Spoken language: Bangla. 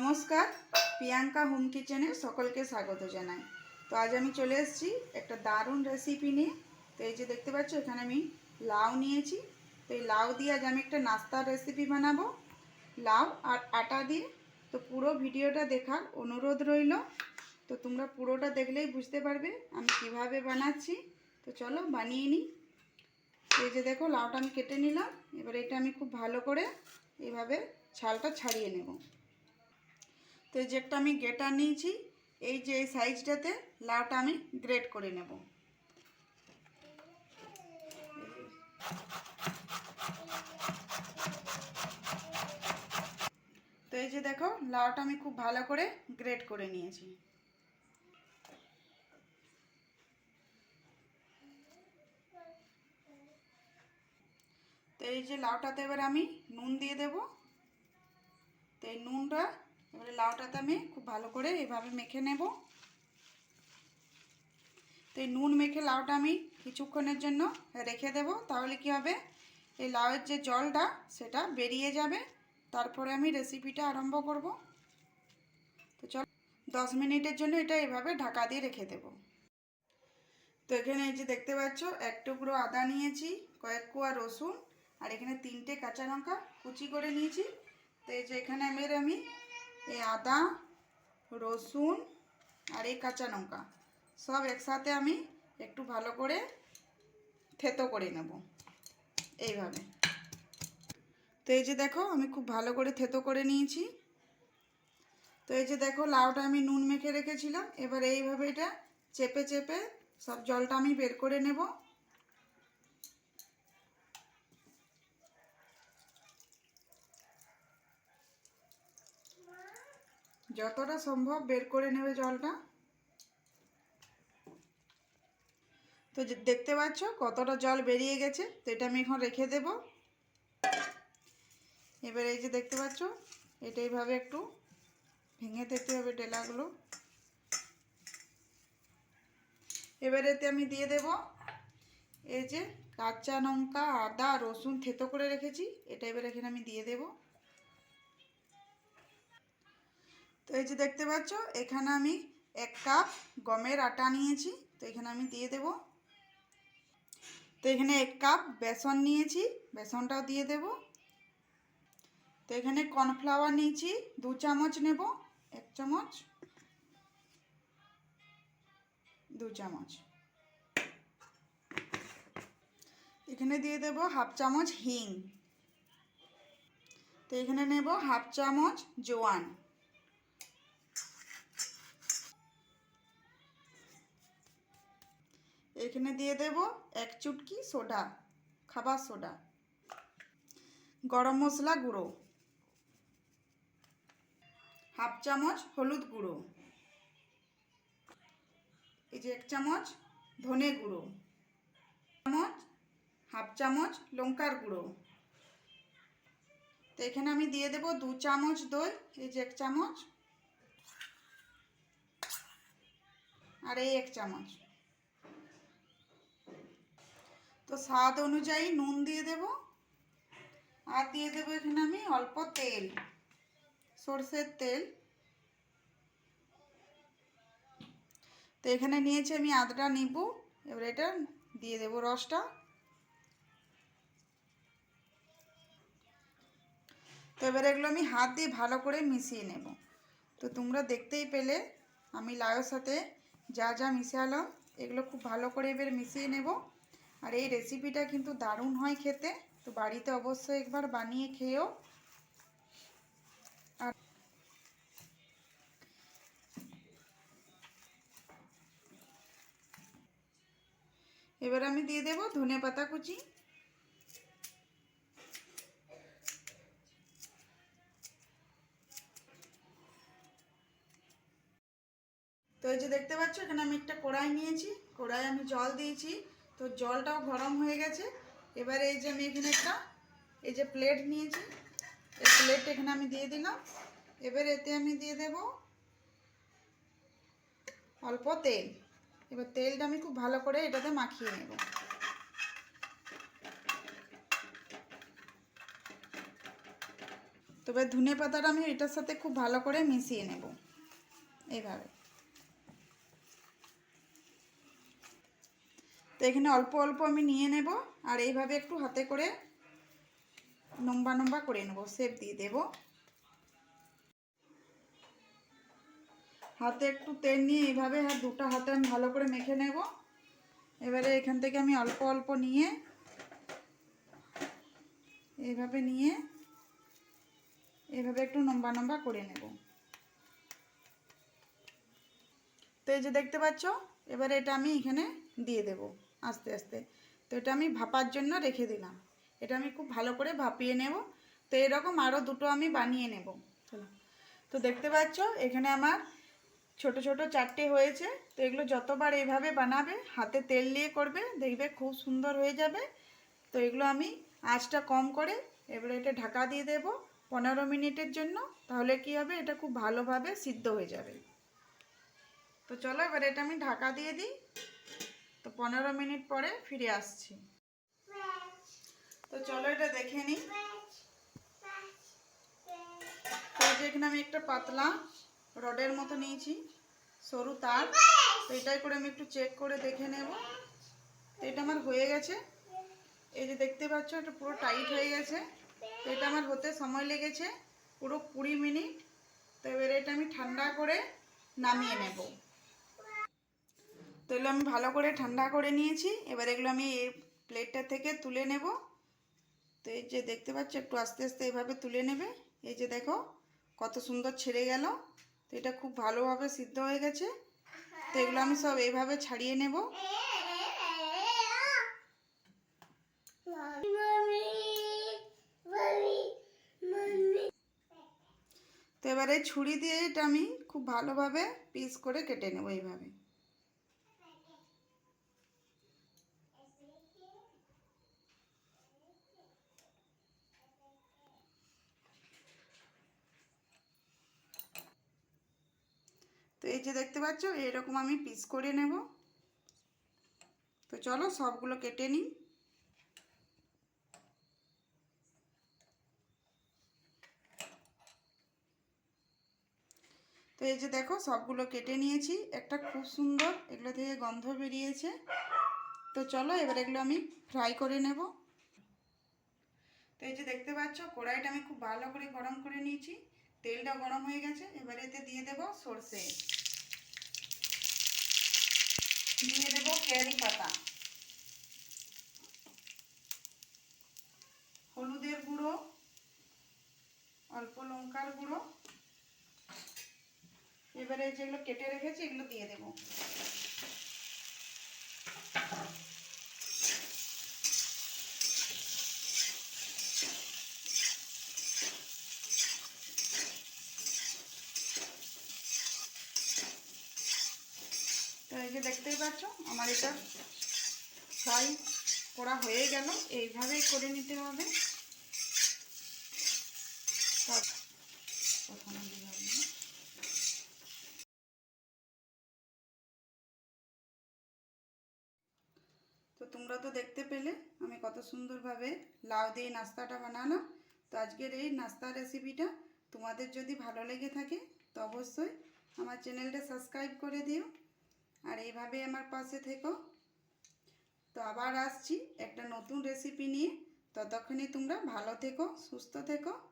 নমস্কার, প্রিয়াঙ্কা হোম কিচেনে সকলকে স্বাগত জানাই। তো আজ আমি চলে এসেছি একটা দারুণ রেসিপি নিয়ে। তো এই যে দেখতে পাচ্ছ, এখানে আমি লাউ নিয়েছি। তো এই লাউ দিয়ে আজ আমি একটা নাস্তার রেসিপি বানাবো। লাউ আর আটা দিয়ে। তো পুরো ভিডিওটা দেখার অনুরোধ রইল। তো তোমরা পুরোটা দেখলেই বুঝতে পারবে আমি কীভাবে বানাচ্ছি। তো চলো বানিয়ে নিই। তো এই যে দেখো, লাউটা আমি কেটে নিলাম। এবার এটা আমি খুব ভালো করে এইভাবে ছালটা ছাড়িয়ে নেব। তো এই যে একটা আমি গেটার নিয়েছি, এই যে এই সাইজটাতে লাউটা আমি গ্রেট করে নেব। তো এই যে দেখো, লাউটা আমি খুব ভালো করে গ্রেট করে নিয়েছি। তো এই যে লাউটাতে এবার আমি নুন দিয়ে দেব। তো এই নুনটা এবারে লাউটাতে আমি খুব ভালো করে এভাবে মেখে নেব। তো এই নুন মেখে লাউটা আমি কিছুক্ষণের জন্য রেখে দেব। তাহলে কি হবে? এই লাউয়ের যে জলটা, সেটা বেরিয়ে যাবে। তারপরে আমি রেসিপিটা আরম্ভ করব। তো চল, দশ মিনিটের জন্য এটা এভাবে ঢাকা দিয়ে রেখে দেব। তো এখানে এই যে দেখতে পাচ্ছ, এক টুকরো আদা নিয়েছি, কয়েক কোয়া রসুন, আর এখানে তিনটে কাঁচা লঙ্কা কুচি করে নিয়েছি। তো এই যে এখানে আমি আমি এই আদা রসুন আর এই কাঁচা লঙ্কা সব একসাথে আমি একটু ভালো করে থেতো করে নেব এইভাবে তো এই যে দেখো আমি খুব ভালো করে থেতো করে নিয়েছি তো এই যে দেখো লাউটা আমি নুন মেখে রেখেছিলাম এবার এইভাবে এটা চেপে চেপে সব জলটা আমি বের করে নেব যতটা সম্ভব বের করে নেবে জলটা। তো দেখতে পাচ্ছ কতটা জল বেরিয়ে গেছে? তো এটা আমি এখন রেখে দেব। এবার এই যে দেখতে পাচ্ছ, এটা এইভাবে একটু ভেঙে দিতে হবে ডেলাগুলো। এবার এতে আমি দিয়ে দেব এই যে কাঁচা লঙ্কা, আদা, রসুন থেতো করে রেখেছি। এটা এবার এখানে আমি দিয়ে দেব। তো এই যে দেখতে পাচ্ছ, এখানে আমি এক কাপ গমের আটা নিয়েছি, তো এখানে আমি দিয়ে দেব। তো এখানে এক কাপ বেসন নিয়েছি, বেসনটাও দিয়ে দেব। তো এখানে কর্নফ্লাওয়ার নিয়েছি, দু চামচ নেব, এক চামচ, দু চামচ। এখানে দিয়ে দেব হাফ চামচ হিং। তো এখানে নেব হাফ চামচ জোয়ান। এখানে দিয়ে দেব এক চুটকি সোডা, খাবার সোডা। গরম মশলা গুঁড়ো। হাফ চামচ হলুদ গুঁড়ো। এই যে এক চামচ ধনে গুঁড়ো। চামচ, হাফ চামচ লঙ্কার গুঁড়ো। তো এখানে আমি দিয়ে দেব দু চামচ দই, এই যে এক চামচ। আর এই এক চামচ। তো স্বাদ অনুযায়ী নুন দিয়ে দেব। আর দিয়ে দেব এখানে আমি অল্প তেল, সর্ষের তেল। তো এখানে নিয়েছি আমি আদটা নিব, এবার এটা দিয়ে দেব রসটা। তো এবার এগুলো আমি হাত দিয়ে ভালো করে মিশিয়ে নেব। তো তোমরা দেখতেই পেলে আমি লাউয়ের সাথে যা যা মিশালাম, এগুলো খুব ভালো করে এবার মিশিয়ে নেব। আর এই রেসিপিটা কিন্তু দারুণ হয় খেতে। তো বাড়িতে অবশ্যই একবার বানিয়ে খেয়েও। আর এবার আমি দিয়ে দেব ধনে পাতা কুচি। তো এই যে দেখতে পাচ্ছ, এখানে আমি একটা কড়াই নিয়েছি। কড়াই আমি জল দিয়েছি। তো জলটাও গরম হয়ে গেছে। এবারে এই যে আমি এখানে একটা, এই যে প্লেট নিয়েছি, এই প্লেট এখানে আমি দিয়ে দিলাম। এবার এতে আমি দিয়ে দেব অল্প তেল। এবার তেলটা আমি খুব ভালো করে এটাতে মাখিয়ে নেব। তবে ধনে পাতাটা আমি এটার সাথে খুব ভালো করে মিশিয়ে নেব। এইভাবে। তো এখানে অল্প অল্প আমি নিয়ে নেব আর এইভাবে একটু হাতে করে লম্বা লম্বা করে নেব শেপ দিয়ে দেব। হাতে একটু তেল নিয়ে এইভাবে আর দুটো হাতে আমি ভালো করে মেখে নেব। এবারে এখান থেকে আমি অল্প অল্প নিয়ে এইভাবে নিয়ে এইভাবে একটু লম্বা লম্বা করে নেব। তো এই যে দেখতে পাচ্ছ, এবারে এটা আমি এখানে দিয়ে দেব। আস্তে আস্তে। তো এটা আমি ভাপার জন্য রেখে দিলাম। এটা আমি খুব ভালো করে ভাপিয়ে নেব। তো এরকম আরও দুটো আমি বানিয়ে নেব। চলো। তো দেখতে পাচ্ছ, এখানে আমার ছোট ছোট চারটে হয়েছে। তো এগুলো যতবার এইভাবে বানাবে, হাতে তেল দিয়ে করবে, দেখবে খুব সুন্দর হয়ে যাবে। তো এগুলো আমি আঁচটা কম করে এবারে এটা ঢাকা দিয়ে দেব পনেরো মিনিটের জন্য। তাহলে কি হবে, এটা খুব ভালোভাবে সিদ্ধ হয়ে যাবে। তো চলো, এবার এটা আমি ঢাকা দিয়ে দিই। তো পনেরো মিনিট পরে ফিরে আসছি। তো চলো এটা দেখে নিই তো এই যে এখানে আমি একটা পাতলা রডের মতো নিয়েছি, সরু তার। তো এটাই করে আমি একটু চেক করে দেখে নেব। তো এটা আমার হয়ে গেছে। এই যে দেখতে পাচ্ছ, এটা পুরো টাইট হয়ে গেছে। তো এটা আমার হতে সময় লেগেছে, পুরো কুড়ি মিনিট। তো এবারে এটা আমি ঠান্ডা করে নামিয়ে নেব। তো এগুলো আমি ভালো করে ঠান্ডা করে নিয়েছি। এবার এগুলো আমি এই প্লেটটা থেকে তুলে নেব। তো এই যে দেখতে পাচ্ছ, একটু আস্তে আস্তে এভাবে তুলে নেবে। এই যে দেখো, কত সুন্দর ছেড়ে গেল। তো এটা খুব ভালোভাবে সিদ্ধ হয়ে গেছে। তো এগুলো আমি সব এইভাবে ছাড়িয়ে নেব। তো এবারে ছুরি দিয়ে এটা আমি খুব ভালোভাবে পিস করে কেটে নেব এইভাবে। তো এই যে দেখতে পাচ্ছ, এরকম আমি পিস করে নেব। তো চলো সবগুলো কেটে নিই। তো এই যে দেখো, সবগুলো কেটে নিয়েছি। একটা খুব সুন্দর, এগুলো থেকে গন্ধ বেরিয়েছে। তো চলো এবার এগুলো আমি ফ্রাই করে নেব। তো এই যে দেখতে পাচ্ছ, কড়াইটা আমি খুব ভালো করে গরম করে নিয়েছি। তেলটা গরম হয়ে গেছে, এবার এতে দিয়ে দেব সর্ষে। দিয়ে দেব কেরি পাতা। হলুদের গুঁড়ো, অল্প লঙ্কার গুঁড়ো। এবারে যেগুলো কেটে রেখেছি, এগুলো দিয়ে দেব। যে দেখতেই পাচ্ছ, আমার এটা ফ্রাই করা হয়ে গেল। এইভাবেই করে নিতে হবে। তো তোমরা তো দেখতে পেলে, আমি কত সুন্দরভাবে লাউ দিয়ে নাস্তাটা বানালাম। তো আজকের এই নাস্তা রেসিপিটা তোমাদের যদি ভালো লেগে থাকে, তো অবশ্যই আমার চ্যানেলটা সাবস্ক্রাইব করে দিও। আর এইভাবে আমার পাশে থেকো। তো আবার আসছি একটা নতুন রেসিপি নিয়ে। ততক্ষণে তোমরা ভালো থেকো, সুস্থ থেকো।